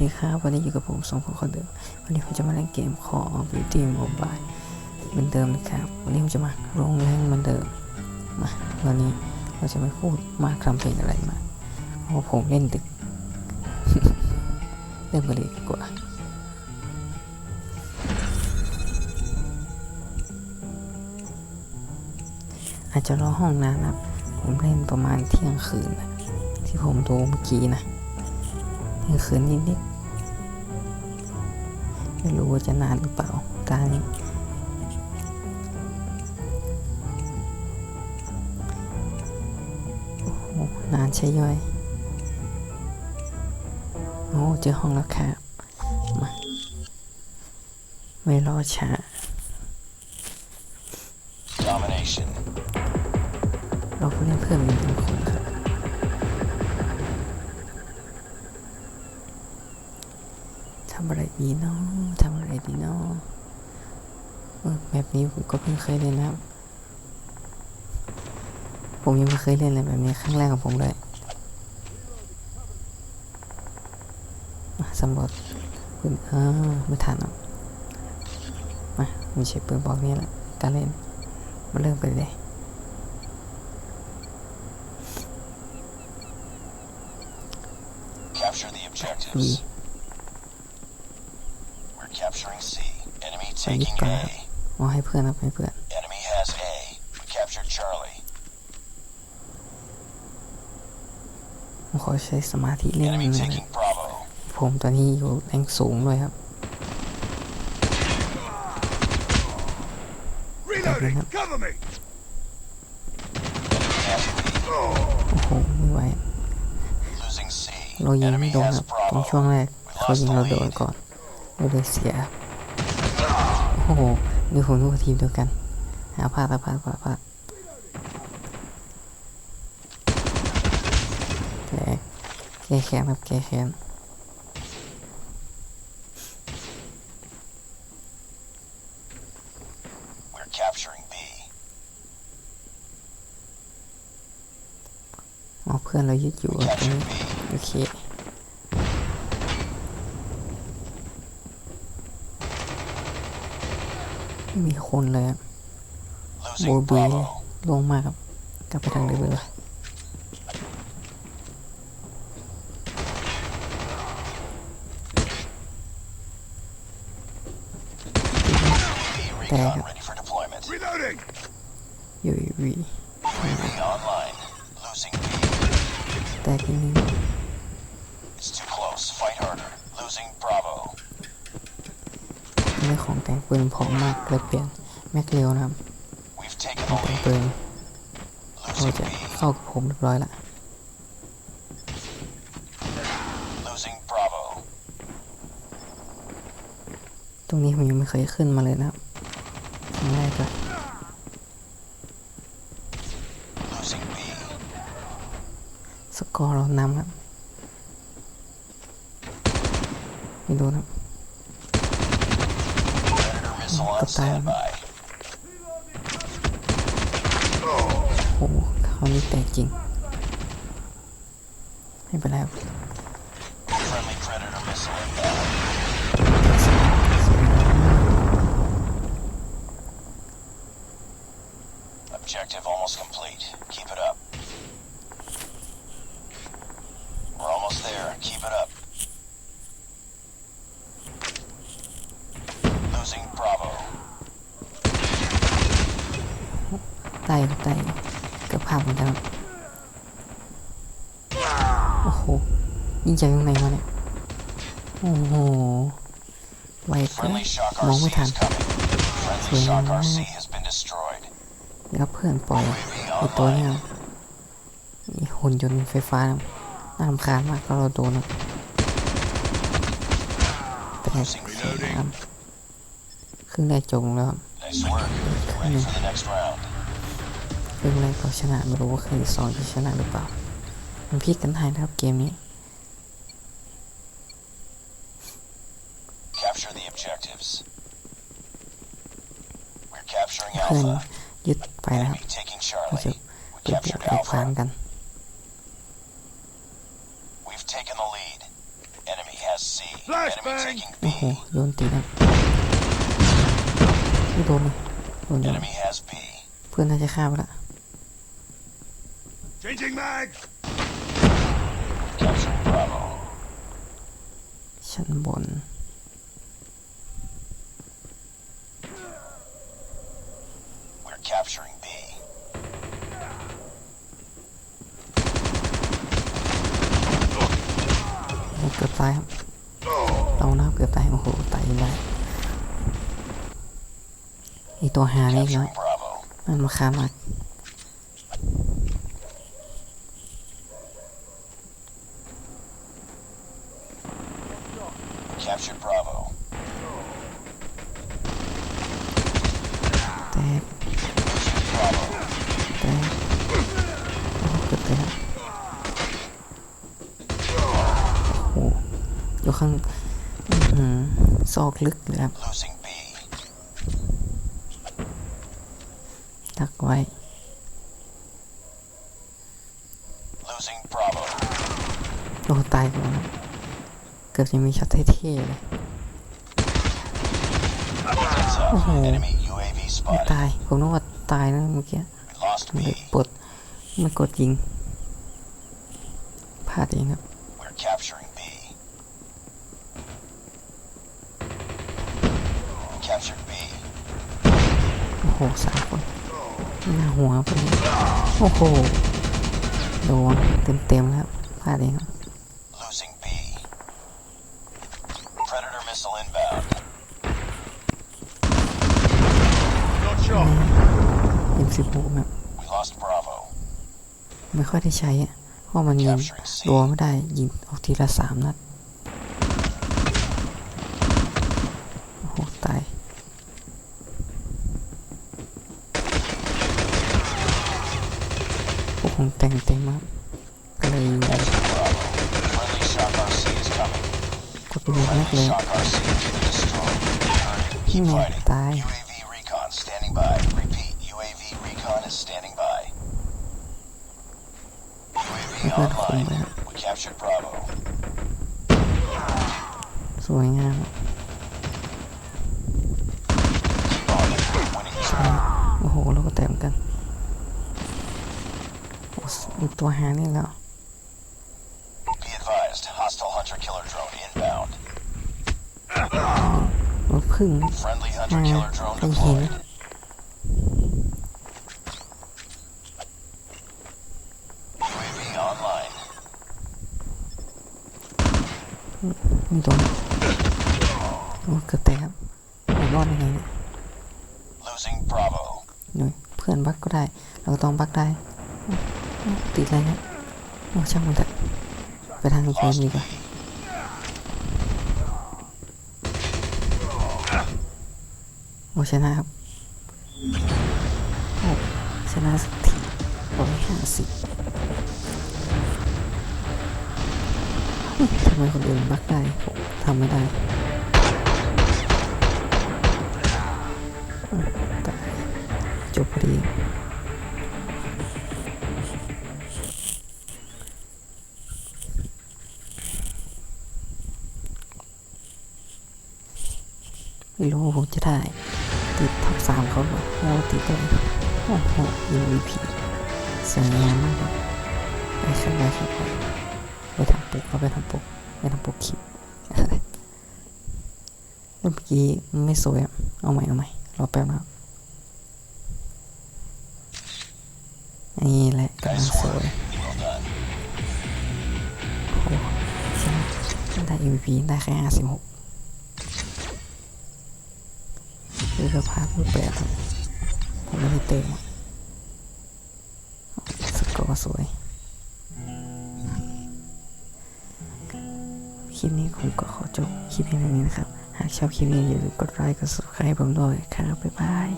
ดีครับ วันนี้อยู่กับผมสองคนคนเดิม วันนี้ผมจะมาเล่นเกมของ Beauty Mobile เหมือนเดิมนะครับ วันนี้ผมจะมาลงแรงเหมือนเดิม มาวันนี้เราจะไม่พูดมากคำเพลงอะไรมา เพราะผมเล่นดึก เล่นกันเลยดีกว่าอาจจะรอห้องนานนะผมเล่นประมาณเที่ยงคืนนะที่ผมดูเมื่อกี้นะเที่ยงคืนนิด ไม่รู้ว่าจะนานหรือเปล่าตานี้โอ้โหนานใช่ย่อย โอ้เจอห้องแล้วครับมาไม่รอช้า Domination. เราผู้เล่นเพิ่มอีกหนึ่งคนครับ ทำอะไรดีเนาะแบบนี้ผมก็เพิ่งเคยเล่นนะครับ ผมยังไม่เคยเล่นเลยแบบนี้ครั้งแรกของผมเลยมาสำรวจปืนเออไม่ทันอะมามีใช้ปืนบอกนี่แหละการเล่นมาเริ่มไปเลย Capture the ลุย objectives. We're capturing C. Enemy ไปยึด taking ก่อนครับ A. เอาให้เพื่อนครับให้เพื่อน Enemy has A. We captured Charlie. ผมขอใช้สมาธิเล่น Enemy หน่อย taking Bravo. ผมตอนนี้อยู่แรงสูงด้วยครับ Reloading! Yep. Cover me! Enemy has B. โอ้โหไม่ไหว Losing C. เรายิงไม่ Enemy โดนค has รับตรง Bravo. ช่วงแรกเขายิงเราโดนก่อนเราเลยเสียโอ้โหนี่ผมนึกว่าทีมเดียวกันหาพลาดหาพลาดพลาดพลาดแกแกแค้นครับแกแค้น We're capturing B. อ๋อเพื่อนเรายึดอยู่ครับตรง Capture นี้ B. โอเค ไม่มีคนเลยครับ Losing Bobby. Bravo. ลงมากครับ กลับไปทางเดิมเลย B recon There. ready for deployment. Reloading! ยูวี UAV online. Losing B. แตกอีกนิด It's too close. Fight harder. Losing Bravo. เรื่องของ แต่งปืนพร้อมมากเลยเปลี่ยนแม็กเร็วนะครับ We've taken แต่ the ง lead. ปืนเขา Losing จะ B. เข้ากับผมเรียบร้อยละ Losing Bravo. ตรงนี้ผมยังไม่เคยขึ้นมาเลยนะครับครั้งแรกเลย Losing B. สกอร์เรานำครับไม่รู้นะ ก็ตายโอ้โหครานี่แตกจริง ไม่เป็นไร ต้ครับใต้เกือบพลาดเหมือนกันโอ้โหยิงจากตรงไหนมาเนี่ยโอ้โหไวเกินมองไม่ทัน is coming. Friendly Sweet. Shock RC has been destroyed. แล้วเพื่อนปล่อยไอตัวเนี้ครับมีหุ่นยนต์ไฟฟ้าน่ารำคาญมากก็เราโดนครับแต่ครึ่งแรกจบแล้วครับ Nice work. Get ready for the next round. ครึ่งแรกเราชนะไม่รู้ว่าครึ่งที่สองจะชนะหรือเปล่า มันพลิกกันได้นะครับเกมนี้ Capture the objectives. We're capturing เพื่อน Alpha. ยึดไปนะครับ Enemy taking เราจะ Charlie. We ไปบุก captured แตกพาน Alpha. กัน We've taken the lead. Enemy has C. Enemy taking โอ้ B. โหโยนตีนะไม่โดนเลยโดนโยน Enemy has B. เพื่อนน่าจะฆ่าไปละ Changing mags! Capturing Bravo. ชั้นบน We're capturing B. โอ้เกือบตายครับเรานะครับเกือบตายโอ้โหตายยังได้อีตัวหานี่อีกแล้ว Capturing Bravo. มันมาฆ่ามา อยู่ข้างอื้อหือซอกลึกเลยครับ Losing B. ดักไว้ Losing Bravo. โอ้โหตายก่อนครับเกือบจะมีช็อตเท่ๆเลย Heads up. Oh. Enemy UAV ไม่ spotted. ตาย ผมนึกว่าตายนะเมื่อกี้ Lost มันเลย B. ปลดมันกดยิงพลาดเองครับ We're capturing B. Captured B. โอ้โหสามคนหน้าหัวไปเลยโอ้โห โดนเต็มๆแล้วพลาดเองครับ Losing B. Predator missile inbound. Got shot. เอ็มสิบหกแบบ We lost Bravo. ไม่ค่อยได้ใช้อะเพราะมันยิง Capturing C. รัวไม่ได้ยิงออกทีละสามนัด โอ้โห ตายพวกผม แต่งเต็มมากก็เลย Captured Bravo. Friendly Shock RC is coming. กดไปเลยแรก Friendly เลย Shock RC getting destroyed. Turret. Keep แม่ fighting. ตาย UAV recon standing by. Repeat. UAV recon is standing by. UAV I've got a online. phone back. We captured Bravo. สวยงาม Keep on it. Winning this round. โอ้โหเราก็แต้มกันโอ้อีกตัวหานี่แล้ว Be advised. Hostile hunter killer drone inbound. เราพึ่ง Friendly hunter Ah, killer drone thank deployed. you. UAV online. มีตัวนี้โอ้เกือบแตกครับผมรอดยังไงเนี่ย Losing Bravo. หน่วยเพื่อนบักก็ได้ เราก็ต้องบักได้อื้ออื้อ ติดอะไรเนี่ยโอ้ช่างมันเถอะไปทางเกม Lost ดีกว่าโอ้ชนะครับโอ้ชนะสักทีร้อยห้าสิบทำไมคนอื่นบักได้ผมทำไม่ได้อืมตายจบพอดี ไม่รู้ผมจะได้ ติดท็อปสามเขาหรือเปล่าติดได้โอ้โหยูวีพีสวยงามมากเลยไปขึ้นไปครับไปทำปุ๊กเขาไปทำปุ๊กไปทำปุ๊กคิปเมื่อกี้ไม่สวยอะ เอาใหม่เอาใหม่รอแป๊บนะครับนี่แหละกำลังสวยโอ้โหได้ MVP ได้แค่56 ดูสภาพรูปแบบครับผมไม่ได้เต็มอะสกอร์สวย คลิปนี้ผมก็ขอจบคลิปเพียงเท่านี้นะครับ หากชอบคลิปนี้อย่าลืมกดไลค์กด subscribe ผมด้วยครับบ๊ายบาย